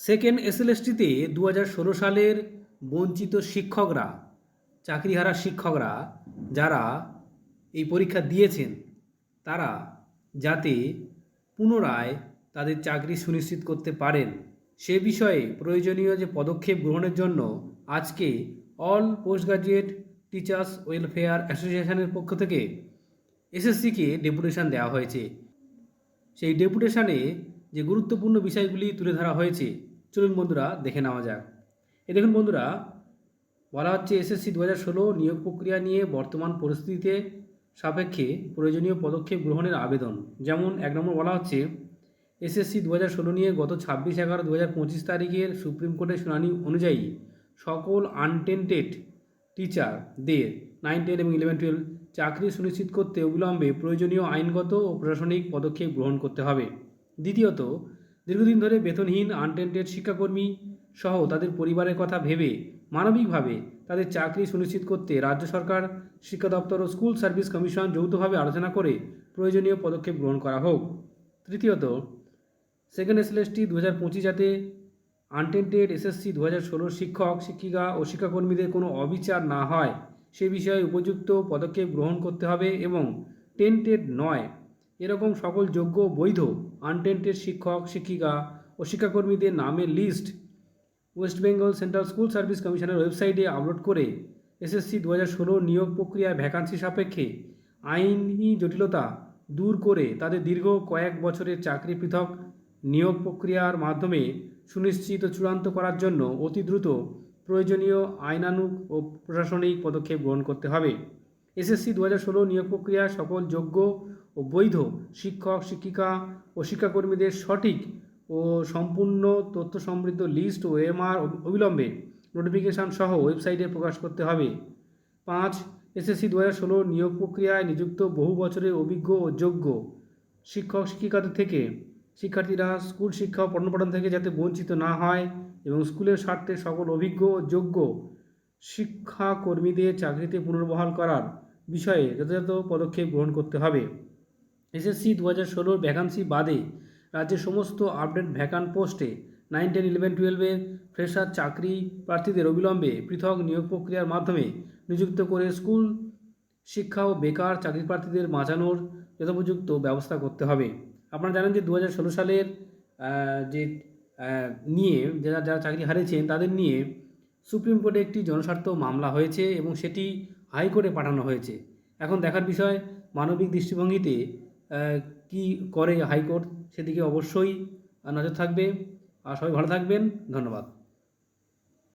Second এসএলএসটিতে দু হাজার ষোলো সালের বঞ্চিত শিক্ষকরা, চাকরিহারা শিক্ষকরা যারা এই পরীক্ষা দিয়েছেন, তারা যাতে পুনরায় তাদের চাকরি সুনিশ্চিত করতে পারেন। সে বিষয়ে প্রয়োজনীয় যে পদক্ষেপ গ্রহণের জন্য আজকে all post graduate teachers welfare অ্যাসোসিয়েশনের পক্ষ থেকে এসএসসিকে ডেপুটেশন দেওয়া হয়েছে। সেই ডেপুটেশনে যে গুরুত্বপূর্ণ বিষয়গুলি তুলে ধরা হয়েছে, চলুন বন্ধুরা দেখে নেওয়া যাক। এ দেখুন বন্ধুরা, বলা হচ্ছে এসএসসি দু হাজার ষোলো নিয়োগ প্রক্রিয়া নিয়ে বর্তমান পরিস্থিতিতে সাপেক্ষে প্রয়োজনীয় পদক্ষেপ গ্রহণের আবেদন। যেমন এক নম্বর বলা হচ্ছে, এসএসসি দু হাজার ষোলো নিয়ে গত ছাব্বিশ এগারো দু হাজার পঁচিশ তারিখের সুপ্রিম কোর্টের শুনানি অনুযায়ী সকল আনটেন্টেড টিচারদের নাইন টেন এবং ইলেভেন টুয়েলভ চাকরি সুনিশ্চিত করতে অবিলম্বে প্রয়োজনীয় আইনগত ও প্রশাসনিক পদক্ষেপ গ্রহণ করতে হবে। দ্বিতীয়ত, দীর্ঘদিন ধরে বেতনহীন আনটেন্টেড শিক্ষাকর্মী সহ তাদের পরিবারের কথা ভেবে, মানবিকভাবে তাদের চাকরি সুনিশ্চিত করতে রাজ্য সরকার, শিক্ষা দপ্তর ও স্কুল সার্ভিস কমিশন যৌথভাবে আলোচনা করে প্রয়োজনীয় পদক্ষেপ গ্রহণ করা হোক। তৃতীয়ত সেকেন্ড এসএলএসটি দু হাজার পঁচিশ যাতে আনটেন্টেড এসএসসি দু হাজার ষোলোর শিক্ষক, শিক্ষিকা ও শিক্ষাকর্মীদের কোনো অবিচার না হয়, সে বিষয়ে উপযুক্ত পদক্ষেপ গ্রহণ করতে হবে এবং টেন্টেড নয় এরকম সকল যোগ্য বৈধ আনটেন্টেড শিক্ষক, শিক্ষিকা ও শিক্ষাকর্মীদের নামের list West Bengal central school service কমিশনের ওয়েবসাইটে আপলোড করে এসএসসি দু হাজার ষোলো নিয়োগ প্রক্রিয়ায় ভ্যাকান্সি সাপেক্ষে আইনি জটিলতা দূর করে তাদের দীর্ঘ কয়েক বছরের চাকরি পৃথক নিয়োগ প্রক্রিয়ার মাধ্যমে সুনিশ্চিত চূড়ান্ত করার জন্য অতি দ্রুত প্রয়োজনীয় আইনানুগ ও প্রশাসনিক পদক্ষেপ গ্রহণ করতে হবে। এসএসসি দু হাজার ষোলো নিয়োগ প্রক্রিয়া সকল যোগ্য ও বৈধ শিক্ষক, শিক্ষিকা ও শিক্ষাকর্মীদের সঠিক ও সম্পূর্ণ তথ্য সমৃদ্ধ লিস্ট ও এমআর অবিলম্বে নোটিফিকেশান সহ ওয়েবসাইটে প্রকাশ করতে হবে। পাঁচ, এসএসসি দু হাজার ষোলো নিয়োগ প্রক্রিয়ায় নিযুক্ত বহু বছরের অভিজ্ঞ ও যোগ্য শিক্ষক, শিক্ষিকাদের থেকে শিক্ষার্থীরা স্কুল শিক্ষা ও থেকে যাতে বঞ্চিত না হয় এবং স্কুলের স্বার্থে সকল অভিজ্ঞ ও যোগ্য শিক্ষাকর্মীদের চাকরিতে পুনর্বহাল করার বিষয়ে যথাযথ পদক্ষেপ গ্রহণ করতে হবে। এসএসসি দু হাজার ষোলোর ভ্যাকান্সি বাদে রাজ্যের সমস্ত আপডেট ভ্যাকান্ট পোস্টে নাইন, টেন, ইলেভেন টুয়েলভের ফ্রেশার চাকরি প্রার্থীদের অবিলম্বে পৃথক নিয়োগ প্রক্রিয়ার মাধ্যমে নিযুক্ত করে স্কুল শিক্ষা ও বেকার চাকরি প্রার্থীদের বাঁচানোর যথোপযুক্ত ব্যবস্থা করতে হবে। আপনারা জানেন যে দু হাজার ষোলো সালের যে নিয়ে যারা যারা চাকরি হারিয়েছেন তাদের নিয়ে সুপ্রিম কোর্টে একটি জনস্বার্থ মামলা হয়েছে এবং সেটি হাইকোর্টে পাঠানো হয়েছে। এখন দেখার বিষয়, মানবিক দৃষ্টিভঙ্গিতে কি করে হাইকোর্ট? সেদিকে অবশ্যই নজর থাকবে। আর সবাই ভালো থাকবেন। ধন্যবাদ।